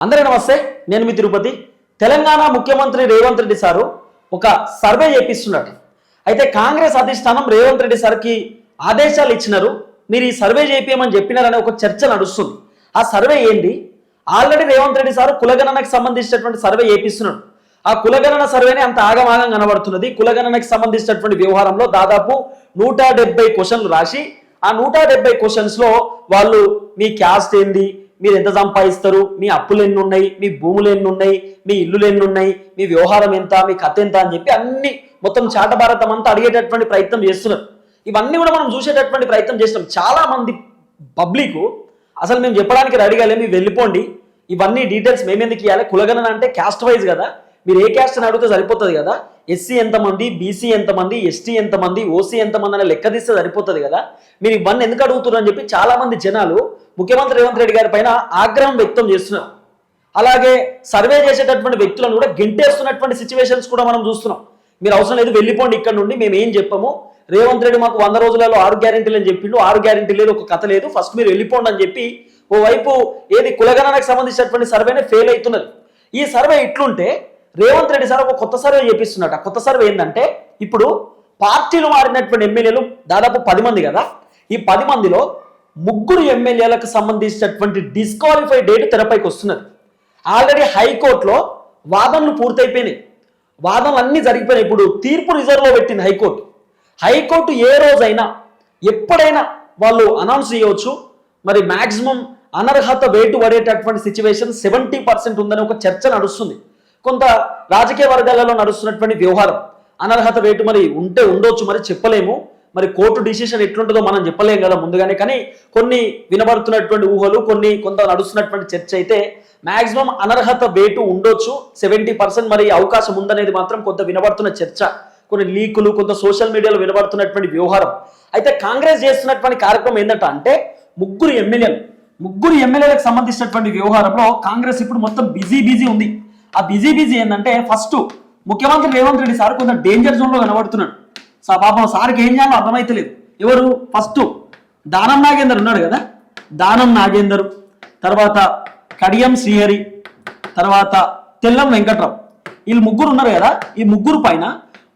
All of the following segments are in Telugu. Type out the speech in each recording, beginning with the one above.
అందరికీ నమస్తే నేను మీ తిరుపతి. తెలంగాణ ముఖ్యమంత్రి రేవంత్ రెడ్డి సారు ఒక సర్వే చేపిస్తున్నాడు అయితే కాంగ్రెస్ అధిష్టానం రేవంత్ రెడ్డి సార్కి ఆదేశాలు ఇచ్చినారు. మీరు ఈ సర్వే చేపించమని చెప్పినారనే ఒక చర్చ నడుస్తుంది. ఆ సర్వే ఏంటి? ఆల్రెడీ రేవంత్ రెడ్డి సారు కులగణనకు సంబంధించినటువంటి సర్వే చేపిస్తున్నాడు. ఆ కులగణన సర్వేనే అంత ఆగమాగం కనబడుతున్నది. కులగణనకు సంబంధించినటువంటి వ్యవహారంలో దాదాపు నూట డెబ్బై క్వశ్చన్లు రాసి ఆ నూట డెబ్బై క్వశ్చన్స్లో వాళ్ళు మీ క్యాస్ట్ ఏంది? మీరు ఎంత సంపాదిస్తారు? మీ అప్పులు ఎన్ని ఉన్నాయి మీ భూములు ఎన్ని ఉన్నాయి మీ ఇల్లులు ఎన్ని ఉన్నాయి మీ వ్యవహారం ఎంత? మీ కథ ఎంత? అని చెప్పి అన్ని మొత్తం చాట భారతం అంతా అడిగేటటువంటి ప్రయత్నం చేస్తున్నారు. ఇవన్నీ కూడా మనం చూసేటటువంటి ప్రయత్నం చేస్తున్నాం. చాలా మంది పబ్లిక్ అసలు మేము చెప్పడానికి రెడీగా లేము మీరు వెళ్ళిపోండి. ఇవన్నీ డీటెయిల్స్ మేమెందుకు ఇవ్వాలి కులగణన అంటే క్యాస్ట్ వైజ్ కదా. మీరు ఏ క్యాస్ట్ అని అడిగితే సరిపోతుంది కదా? ఎస్సీ ఎంతమంది బీసీ ఎంతమంది ఎస్టీ ఎంతమంది ఓసీ ఎంతమంది అనే లెక్క తీస్తే సరిపోతుంది కదా? మీరు ఇవన్నీ ఎందుకు అడుగుతున్నారు అని చెప్పి చాలామంది జనాలు ముఖ్యమంత్రి రేవంత్ రెడ్డి గారి పైన ఆగ్రహం వ్యక్తం చేస్తున్నారు. అలాగే సర్వే చేసేటటువంటి వ్యక్తులను కూడా గెంటేస్తున్నటువంటి సిచ్యువేషన్స్ కూడా మనం చూస్తున్నాం. మీరు అవసరం లేదు వెళ్ళిపోండి ఇక్కడ నుండి మేము ఏం చెప్పము. రేవంత్ రెడ్డి మాకు వంద రోజులలో ఆరు గ్యారెంటీలు అని చెప్పిండు. ఆరు గ్యారెంటీ లేదు ఒక కథ లేదు. ఫస్ట్ మీరు వెళ్ళిపోండి అని చెప్పి ఓవైపు ఏది కులగణనకు సంబంధించినటువంటి సర్వేనే ఫెయిల్ అవుతున్నది. ఈ సర్వే ఇట్లుంటే రేవంత్ రెడ్డి సార్ ఒక కొత్త సర్వే చేపిస్తున్నట కొత్త సర్వే ఏంటంటే ఇప్పుడు పార్టీలు మారినటువంటి ఎమ్మెల్యేలు దాదాపు పది మంది కదా? ఈ పది మందిలో ముగ్గురు ఎమ్మెల్యేలకు సంబంధించినటువంటి డిస్క్వాలిఫై డేట్ తెరపైకి వస్తున్నది. ఆల్రెడీ హైకోర్టులో వాదనలు పూర్తయిపోయినాయి. వాదనలు అన్నీ జరిగిపోయినాయి. ఇప్పుడు తీర్పు రిజర్వ్లో పెట్టింది హైకోర్టు. హైకోర్టు ఏ రోజైనా ఎప్పుడైనా వాళ్ళు అనౌన్స్ చేయవచ్చు. మరి మ్యాక్సిమం అనర్హత వేటు పడేటటువంటి సిచ్యువేషన్ సెవెంటీ పర్సెంట్ ఉందని ఒక చర్చ నడుస్తుంది. కొంత రాజకీయ వర్గాలలో నడుస్తున్నటువంటి వ్యవహారం. అనర్హత వేటు మరి ఉంటే ఉండొచ్చు మరి చెప్పలేము. మరి కోర్టు డిసిషన్ ఎట్లుంటుందో మనం చెప్పలేము కదా ముందుగానే. కానీ కొన్ని వినబడుతున్నటువంటి ఊహలు కొన్ని కొంత నడుస్తున్నటువంటి చర్చ అయితే మాక్సిమం అనర్హత వేటు ఉండొచ్చు. సెవెంటీ పర్సెంట్ మరి అవకాశం ఉందనేది మాత్రం కొంత వినబడుతున్న చర్చ. కొన్ని లీకులు కొంత సోషల్ మీడియాలో వినబడుతున్నటువంటి వ్యవహారం. అయితే కాంగ్రెస్ చేస్తున్నటువంటి కార్యక్రమం ఏంటంటే అంటే ముగ్గురు ఎమ్మెల్యేలు. ముగ్గురు ఎమ్మెల్యేలకు సంబంధించినటువంటి వ్యవహారంలో కాంగ్రెస్ ఇప్పుడు మొత్తం బిజీ బిజీ ఉంది. ఆ బిజీ బిజీ ఏంటంటే ఫస్ట్ ముఖ్యమంత్రి రేవంత్ రెడ్డి సార్ కొంత డేంజర్ జోన్లో కనబడుతున్నాడు. సో పాపం సార్కి ఏం చేయాలో అర్థమైతలేదు. ఎవరు? ఫస్ట్ దానం నాగేందర్ ఉన్నాడు కదా? దానం నాగేందర్ తర్వాత కడియం శ్రీహరి తర్వాత తెల్లం వెంకట్రావు. వీళ్ళు ముగ్గురు ఉన్నారు కదా? ఈ ముగ్గురు పైన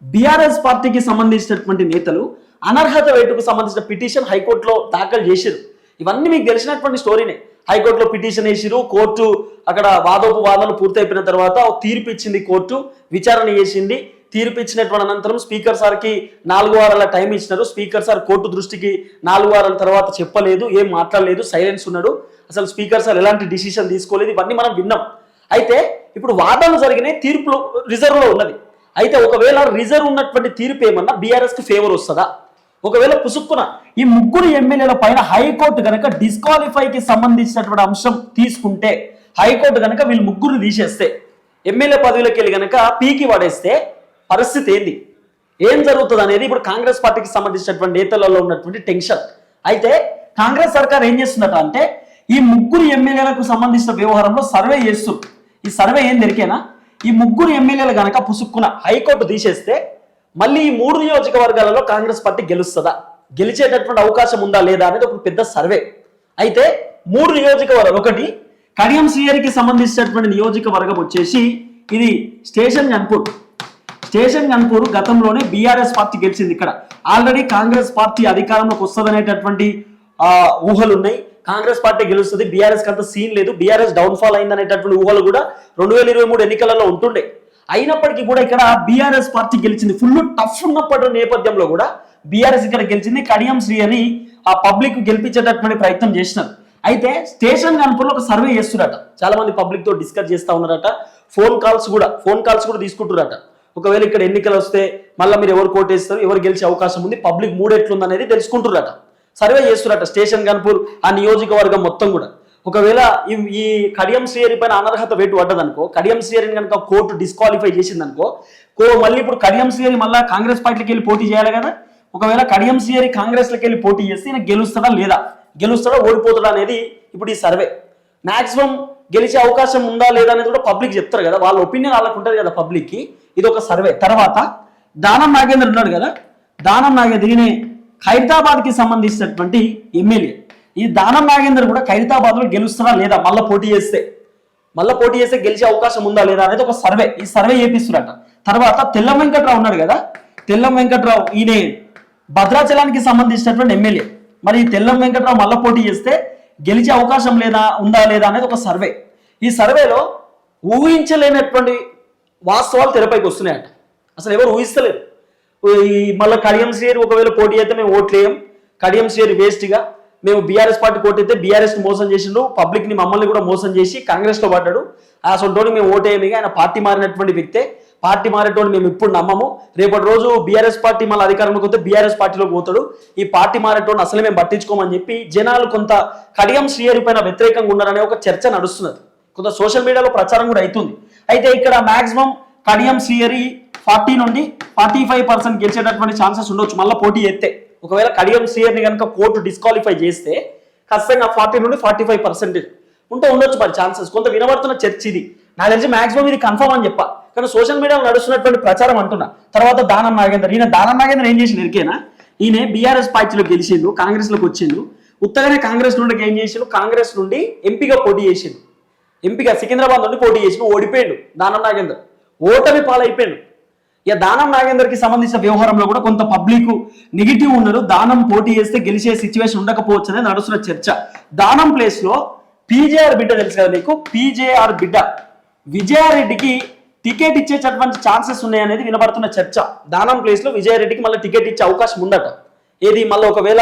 బీఆర్ఎస్ పార్టీకి సంబంధించినటువంటి నేతలు అనర్హత వేటుకు సంబంధించిన పిటిషన్ హైకోర్టులో దాఖలు చేశారు. ఇవన్నీ మీకు తెలిసినటువంటి స్టోరీనే హైకోర్టులో పిటిషన్ వేసిరు కోర్టు అక్కడ వాదోపు వాదనలు పూర్తయిపోయిన తర్వాత తీర్పు ఇచ్చింది కోర్టు విచారణ చేసింది. తీర్పు ఇచ్చినటువంటి అనంతరం స్పీకర్ సార్కి నాలుగు వారాల టైం ఇచ్చినారు. స్పీకర్ సార్ కోర్టు దృష్టికి నాలుగు వారాల తర్వాత చెప్పలేదు ఏం మాట్లాడలేదు సైలెన్స్ ఉన్నాడు. అసలు స్పీకర్ సార్ ఎలాంటి డిసిషన్ తీసుకోలేదు ఇవన్నీ మనం విన్నాం. అయితే ఇప్పుడు వాదనలు జరిగినాయి తీర్పులో రిజర్వ్లో ఉన్నది. అయితే ఒకవేళ రిజర్వ్ ఉన్నటువంటి తీర్పు ఏమన్నా బీఆర్ఎస్కి ఫేవర్ వస్తుందా? ఒకవేళ పుసుక్కున ఈ ముగ్గురు ఎమ్మెల్యేల పైన హైకోర్టు కనుక డిస్క్వాలిఫైకి సంబంధించినటువంటి అంశం తీసుకుంటే హైకోర్టు కనుక వీళ్ళు ముగ్గురు తీసేస్తే ఎమ్మెల్యే పదవిలోకి వెళ్ళి కనుక పీకి పడేస్తే పరిస్థితి ఏంది? ఏం జరుగుతుంది అనేది ఇప్పుడు కాంగ్రెస్ పార్టీకి సంబంధించినటువంటి నేతలలో ఉన్నటువంటి టెన్షన్. అయితే కాంగ్రెస్ సర్కార్ ఏం చేస్తుందట అంటే ఈ ముగ్గురు ఎమ్మెల్యేలకు సంబంధించిన వ్యవహారంలో సర్వే చేస్తుంది. ఈ సర్వే ఏం దొరికేనా? ఈ ముగ్గురు ఎమ్మెల్యేలు కనుక పుసుక్కున హైకోర్టు తీసేస్తే మళ్ళీ ఈ మూడు నియోజకవర్గాలలో కాంగ్రెస్ పార్టీ గెలుస్తుందా? గెలిచేటటువంటి అవకాశం ఉందా లేదా అనేది ఒక పెద్ద సర్వే. అయితే మూడు నియోజకవర్గాలు ఒకటి కడియం శ్రీహరికి సంబంధించినటువంటి నియోజకవర్గం వచ్చేసి ఇది స్టేషన్ గన్పూర్. స్టేషన్ గన్పూర్ గతంలోనే బీఆర్ఎస్ పార్టీ గెలిచింది ఇక్కడ. ఆల్రెడీ కాంగ్రెస్ పార్టీ అధికారంలోకి వస్తుందనేటటువంటి ఆ, ఊహలు ఉన్నాయి కాంగ్రెస్ పార్టీ గెలుస్తుంది బీఆర్ఎస్ అంత సీన్ లేదు. బీఆర్ఎస్ డౌన్ ఫాల్ అయిందనేటటువంటి ఊహలు కూడా రెండు వేల ఇరవై మూడు ఎన్నికలలో ఉంటుండే. అయినప్పటికీ కూడా ఇక్కడ బీఆర్ఎస్ పార్టీ గెలిచింది. ఫుల్ టఫ్ ఉన్నప్పటి నేపథ్యంలో కూడా బీఆర్ఎస్ ఇక్కడ గెలిచింది. కడియం శ్రీ అని ఆ పబ్లిక్ గెలిపించేటటువంటి ప్రయత్నం చేసినారు. అయితే స్టేషన్ గన్పూర్లో ఒక సర్వే చేస్తున్నారట. చాలా మంది పబ్లిక్తో డిస్కస్ చేస్తా ఉన్నారట. ఫోన్ కాల్స్ కూడా ఫోన్ కాల్స్ కూడా తీసుకుంటున్నారట. ఒకవేళ ఇక్కడ ఎన్నికలు వస్తే మళ్ళీ మీరు ఎవరు కోటేస్తారు ఎవరు గెలిచే అవకాశం ఉంది పబ్లిక్ మూడ్ ఎట్లుంది తెలుసుకుంటున్నారట. సర్వే చేస్తున్నారట స్టేషన్ గన్పూర్ ఆ నియోజకవర్గం మొత్తం కూడా. ఒకవేళ ఈ కడియం శ్రీహరి పైన అనర్హత వేటు పడ్డదనుకో కడియం శ్రీహరిని కనుక కోర్టు డిస్క్వాలిఫై చేసిందనుకో కో మళ్ళీ ఇప్పుడు కడియం శ్రీహరి మళ్ళీ కాంగ్రెస్ పార్టీకి వెళ్ళి పోటీ చేయాలి కదా? ఒకవేళ కడియం శ్రీహరి కాంగ్రెస్లోకి వెళ్ళి పోటీ చేస్తే ఈయన గెలుస్తాడా లేదా? గెలుస్తాడా ఓడిపోతాడా అనేది ఇప్పుడు ఈ సర్వే. మాక్సిమం గెలిచే అవకాశం ఉందా లేదా అనేది కూడా పబ్లిక్ చెప్తారు కదా. వాళ్ళ ఒపీనియన్ వాళ్ళకు ఉంటుంది కదా పబ్లిక్కి ఇది ఒక సర్వే. తర్వాత దానం నాగేంద్ర ఉన్నాడు కదా? దానం నాగేంద్ర ఈయన హైదరాబాద్కి సంబంధించినటువంటి ఎమ్మెల్యే. ఈ దానం నాగేందర్ కూడా ఖైరతాబాద్లో గెలుస్తారా లేదా? మళ్ళీ పోటీ చేస్తే. మళ్ళీ పోటీ చేస్తే గెలిచే అవకాశం ఉందా లేదా అనేది ఒక సర్వే. ఈ సర్వే చేపిస్తున్నారట. తర్వాత తెల్లం వెంకట్రావు ఉన్నాడు కదా? తెల్లం వెంకట్రావు ఈయన భద్రాచలానికి సంబంధించినటువంటి ఎమ్మెల్యే. మరి ఈ తెల్లం వెంకట్రావు మళ్ళీ పోటీ చేస్తే గెలిచే అవకాశం లేదా ఉందా లేదా అనేది ఒక సర్వే. ఈ సర్వేలో ఊహించలేనటువంటి వాస్తవాలు తెరపైకి వస్తున్నాయట. అసలు ఎవరు ఊహిస్తలేరు. ఈ మళ్ళీ కడియం శ్రీహరి ఒకవేళ పోటీ అయితే మేము ఓట్లేయం. కడియం శ్రీహరి వేస్ట్గా. మేము బీఆర్ఎస్ పార్టీ కోటైతే అయితే బీఆర్ఎస్ మోసం చేసిండు పబ్లిక్ని మమ్మల్ని కూడా మోసం చేసి కాంగ్రెస్లో పడ్డాడు. అసలు మేము ఓటేయమి ఆయన పార్టీ మారినటువంటి వ్యక్తే. పార్టీ మారేటోని మేము ఇప్పుడు నమ్మము. రేపటి రోజు బీఆర్ఎస్ పార్టీ మళ్ళీ అధికారంలోకి వస్తే బీఆర్ఎస్ పార్టీలోకి పోతాడు. ఈ పార్టీ మారేటోని అసలు మేము పట్టించుకోమని చెప్పి జనాలు కొంత కడియం శ్రీహరి పైన వ్యతిరేకంగా ఉన్నారనే ఒక చర్చ నడుస్తున్నది. కొంత సోషల్ మీడియాలో ప్రచారం కూడా అవుతుంది. అయితే ఇక్కడ మాక్సిమం కడియం శ్రీహరి ఫార్టీ నుండి ఫార్టీ ఫైవ్ పర్సెంట్ గెలిచేటటువంటి ఛాన్సెస్ ఉండొచ్చు. మళ్ళీ పోటీ ఎత్తే ఒకవేళ కడియం సిఆర్ని కనుక కోర్టు డిస్క్వాలిఫై చేస్తే ఖచ్చితంగా ఫార్టీ నుండి ఫార్టీ ఫైవ్ పర్సెంటేజ్ ఉంటే ఉండొచ్చు మరి ఛాన్సెస్ కొంత వినబడుతున్న చర్చ ఇది. నాకు తెలిసి మాక్సిమం ఇది కన్ఫర్మ్ అని చెప్పా. కానీ సోషల్ మీడియాలో నడుస్తున్నటువంటి ప్రచారం అంటున్నా. తర్వాత దానం నాగేందర్. ఈయన దానం నాగేంద్ర ఏం చేసిండు ఎరికేనా ఈయన బీఆర్ఎస్ పార్టీలో గెలిచిండు కాంగ్రెస్లోకి వచ్చిండు. ఉత్తగానే కాంగ్రెస్ నుండి ఏం చేసిండు? కాంగ్రెస్ నుండి ఎంపీగా పోటీ చేసిండు. ఎంపీగా సికింద్రాబాద్ నుండి పోటీ చేసిండు ఓడిపోయాడు దానం నాగేందర్. ఓటమి పాలైపోయాడు. ఇక దానం నాగేందర్కి సంబంధించిన వ్యవహారంలో కూడా కొంత పబ్లిక్ నెగిటివ్ ఉన్నారు. దానం పోటీ చేస్తే గెలిచే సిచ్యువేషన్ ఉండకపోవచ్చు అనేది నడుస్తున్న చర్చ. దానం ప్లేస్లో పీజేఆర్ బిడ్డ తెలుసు కదా నీకు పీజేఆర్ బిడ్డ. విజయారెడ్డికి టికెట్ ఇచ్చేటటువంటి ఛాన్సెస్ ఉన్నాయనేది వినబడుతున్న చర్చ. దానం ప్లేస్లో విజయారెడ్డికి మళ్ళీ టికెట్ ఇచ్చే అవకాశం ఉండట ఏది మళ్ళీ ఒకవేళ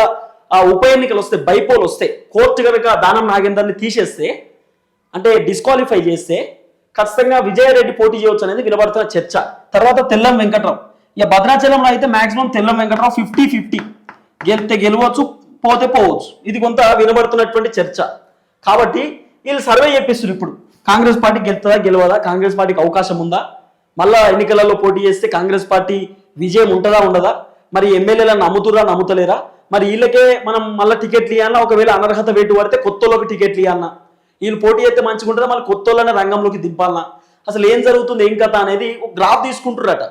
ఆ ఉప ఎన్నికలు వస్తే బైపోల్ వస్తే కోర్టు కనుక దానం నాగేందర్ని తీసేస్తే అంటే డిస్క్వాలిఫై చేస్తే ఖచ్చితంగా విజయారెడ్డి పోటీ చేయవచ్చు అనేది వినబడుతున్న చర్చ. తర్వాత తెల్లం వెంకట్రావు. ఇక భద్రాచలంలో అయితే maximum Tellam Venkatrao fifty fifty గెలితే గెలవచ్చు పోతే పోవచ్చు. ఇది కొంత వినబడుతున్నటువంటి చర్చ. కాబట్టి వీళ్ళు సర్వే చేపిస్తారు ఇప్పుడు. కాంగ్రెస్ పార్టీ గెలుతుందా గెలవదా కాంగ్రెస్ పార్టీకి అవకాశం ఉందా? మళ్ళా ఎన్నికలలో పోటీ చేస్తే కాంగ్రెస్ పార్టీ విజయం ఉంటుందా ఉండదా? మరి ఎమ్మెల్యేలను నమ్ముతురా నమ్ముతలేరా? మరి వీళ్ళకే మనం మళ్ళీ టికెట్లు ఇవ్వాలన్నా ఒకవేళ అనర్హత వేటు పడితే కొత్తలోకి టికెట్లు ఇవ్వాలన్నా వీళ్ళు పోటీ అయితే మంచిగా ఉంటుందా మళ్ళీ కొత్త వాళ్ళనే రంగంలోకి దింపాలనా? అసలు ఏం జరుగుతుంది ఏం కథ అనేది ఒక గ్రాఫ్ తీసుకుంటున్నారట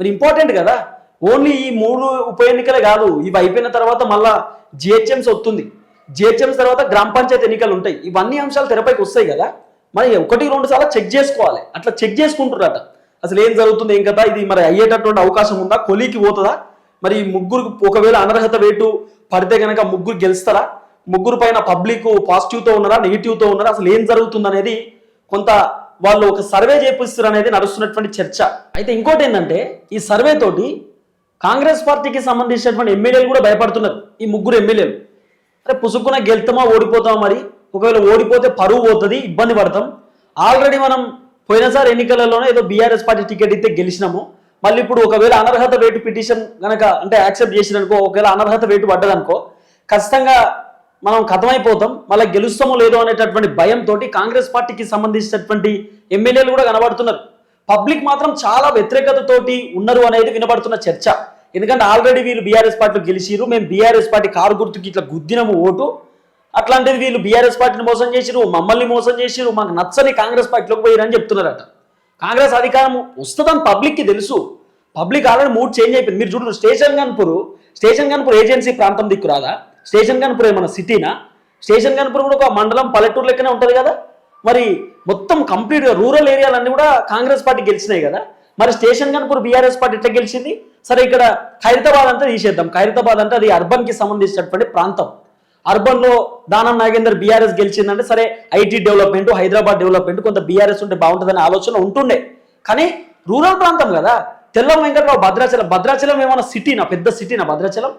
మరి ఇంపార్టెంట్ కదా? ఓన్లీ ఈ మూడు ఉప ఎన్నికలే కాదు ఇవి అయిపోయిన తర్వాత మళ్ళా జిహెచ్ఎంస్ వస్తుంది. జిహెచ్ఎంస్ తర్వాత గ్రామ పంచాయతీ ఎన్నికలు ఉంటాయి. ఇవన్నీ అంశాలు తెరపైకి వస్తాయి కదా? మరి ఒకటి రెండు సార్లు చెక్ చేసుకోవాలి. అట్లా చెక్ చేసుకుంటున్నారట అసలు ఏం జరుగుతుంది ఏం కదా ఇది మరి అయ్యేటటువంటి అవకాశం ఉందా? కొలీకి పోతుందా? మరి ముగ్గురు ఒకవేళ అనర్హత వేటు పడితే కనుక ముగ్గురు గెలుస్తారా? ముగ్గురు పైన పబ్లిక్ పాజిటివ్తో ఉన్నారా నెగిటివ్తో ఉన్నారా అసలు ఏం జరుగుతుంది అనేది కొంత వాళ్ళు ఒక సర్వే చేపిస్తారు అనేది నడుస్తున్నటువంటి చర్చ. అయితే ఇంకోటి ఏంటంటే ఈ సర్వే తోటి కాంగ్రెస్ పార్టీకి సంబంధించినటువంటి ఎమ్మెల్యేలు కూడా భయపడుతున్నారు ఈ ముగ్గురు ఎమ్మెల్యేలు. అరే పుసుక్కున గెలుతామా ఓడిపోతామా మరి? ఒకవేళ ఓడిపోతే పరువు పోతుంది ఇబ్బంది పడతాం. ఆల్రెడీ మనం పోయినసారి ఎన్నికలలోనే ఏదో బీఆర్ఎస్ పార్టీ టికెట్ ఇస్తే గెలిచినాము. మళ్ళీ ఇప్పుడు ఒకవేళ అనర్హత వేటు పిటిషన్ కనుక అంటే యాక్సెప్ట్ చేసిననుకో ఒకవేళ అనర్హత వేటు పడ్డదనుకో ఖచ్చితంగా మనం కథమైపోతాం మళ్ళీ గెలుస్తామో లేదో అనేటటువంటి భయంతో కాంగ్రెస్ పార్టీకి సంబంధించినటువంటి ఎమ్మెల్యేలు కూడా కనబడుతున్నారు. పబ్లిక్ మాత్రం చాలా వ్యతిరేకతతోటి ఉన్నారు అనేది వినబడుతున్న చర్చ. ఎందుకంటే ఆల్రెడీ వీళ్ళు బీఆర్ఎస్ పార్టీలో గెలిచిరు మేము బీఆర్ఎస్ పార్టీ కారు గుర్తుకి ఇట్లా గుద్దినము ఓటు. అట్లాంటిది వీళ్ళు బీఆర్ఎస్ పార్టీని మోసం చేసిరు మమ్మల్ని మోసం చేసిరు మాకు నచ్చని కాంగ్రెస్ పార్టీలోకి పోయిరని చెప్తున్నారట. కాంగ్రెస్ అధికారం వస్తుందని పబ్లిక్కి తెలుసు. పబ్లిక్ ఆల్రెడీ మూడ్ చేంజ్ అయిపోయింది. మీరు చూడండి station Ghanpur station Ghanpur agency ప్రాంతం దిక్కు రాదా? స్టేషన్ గన్పూర్ ఏమన్నా సిటీనా? స్టేషన్ గన్పూర్ కూడా ఒక మండలం పల్లెటూరు లెక్కనే ఉంటుంది కదా? మరి మొత్తం కంప్లీట్గా రూరల్ ఏరియాలన్నీ కూడా కాంగ్రెస్ పార్టీ గెలిచినాయి కదా? మరి స్టేషన్ గన్పూర్ బీఆర్ఎస్ పార్టీ ఎట్లా గెలిచింది? సరే ఇక్కడ ఖైరతాబాద్ అంటే తీసేద్దాం ఖైరతాబాద్ అంటే అది అర్బన్కి సంబంధించినటువంటి ప్రాంతం. అర్బన్లో దానం నాగేందర్ బీఆర్ఎస్ గెలిచిందంటే సరే ఐటీ డెవలప్మెంట్ హైదరాబాద్ డెవలప్మెంట్ కొంత బీఆర్ఎస్ ఉంటే బాగుంటుందనే ఆలోచన ఉంటుండే. కానీ రూరల్ ప్రాంతం కదా? తెల్లం వెంకట్రావు భద్రాచలం భద్రాచలం ఏమైనా సిటీనా? పెద్ద సిటీనా భద్రాచలం?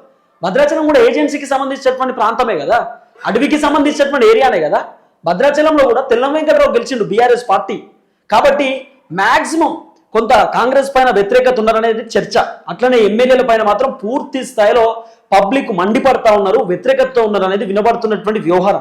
భద్రాచలం కూడా ఏజెన్సీకి సంబంధించినటువంటి ప్రాంతమే కదా? అడవికి సంబంధించినటువంటి ఏరియానే కదా? భద్రాచలంలో కూడా తెల్లం వెంకటరావు గెలిచిండు బీఆర్ఎస్ పార్టీ. కాబట్టి మాక్సిమం కొంత కాంగ్రెస్ పైన వ్యతిరేకత ఉన్నారనేది చర్చ. అట్లనే ఎమ్మెల్యేల పైన మాత్రం పూర్తి స్థాయిలో పబ్లిక్ మండిపడతా ఉన్నారు వ్యతిరేకతతో ఉన్నారు అనేది వినబడుతున్నటువంటి వ్యవహారం.